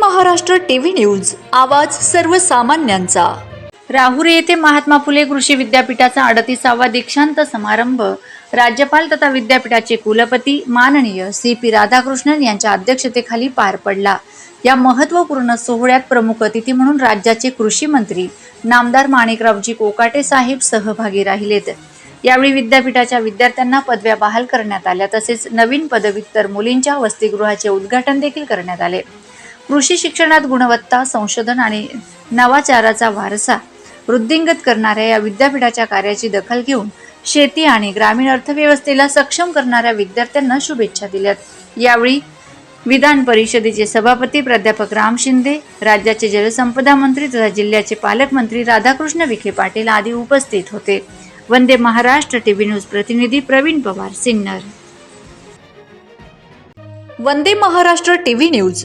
Maharashtra TV news आवाज सर्वसामान्यांचा. राहुरी येथे महात्मा फुले कृषी विद्यापीठाचा अडतीसावा दीक्षांत समारंभ. राज्यपाल तथा विद्यापीठाचे कुलपती माननीय सी पी राधाकृष्णन यांच्या अध्यक्षतेखाली पार पडला. या महत्त्वपूर्ण सोहळ्यात प्रमुख अतिथी म्हणून राज्याचे कृषी मंत्री नामदार माणिकरावजी कोकाटे साहेब सहभागी राहिलेत. यावेळी विद्यापीठाच्या विद्यार्थ्यांना पदव्या बहाल करण्यात आल्या तसेच नवीन पदव्युत्तर मुलींच्या वसतिगृहाचे उद्घाटन देखील करण्यात आले. कृषी शिक्षणात गुणवत्ता संशोधन आणि नवाचाराचा वारसा वृद्धिंगत करणाऱ्या या विद्यापीठाच्या कार्याची दखल घेऊन शेती आणि ग्रामीण अर्थव्यवस्थेला सक्षम करणाऱ्या विद्यार्थ्यांना शुभेच्छा दिल्यात. यावेळी विधान परिषदेचे सभापती प्राध्यापक राम शिंदे राज्याचे जलसंपदा मंत्री तथा जिल्ह्याचे पालकमंत्री राधाकृष्ण विखे पाटील आदी उपस्थित होते. वंदे महाराष्ट्र टीव्ही न्यूज प्रतिनिधी प्रवीण पवार सिन्नर. Vande Maharashtra TV news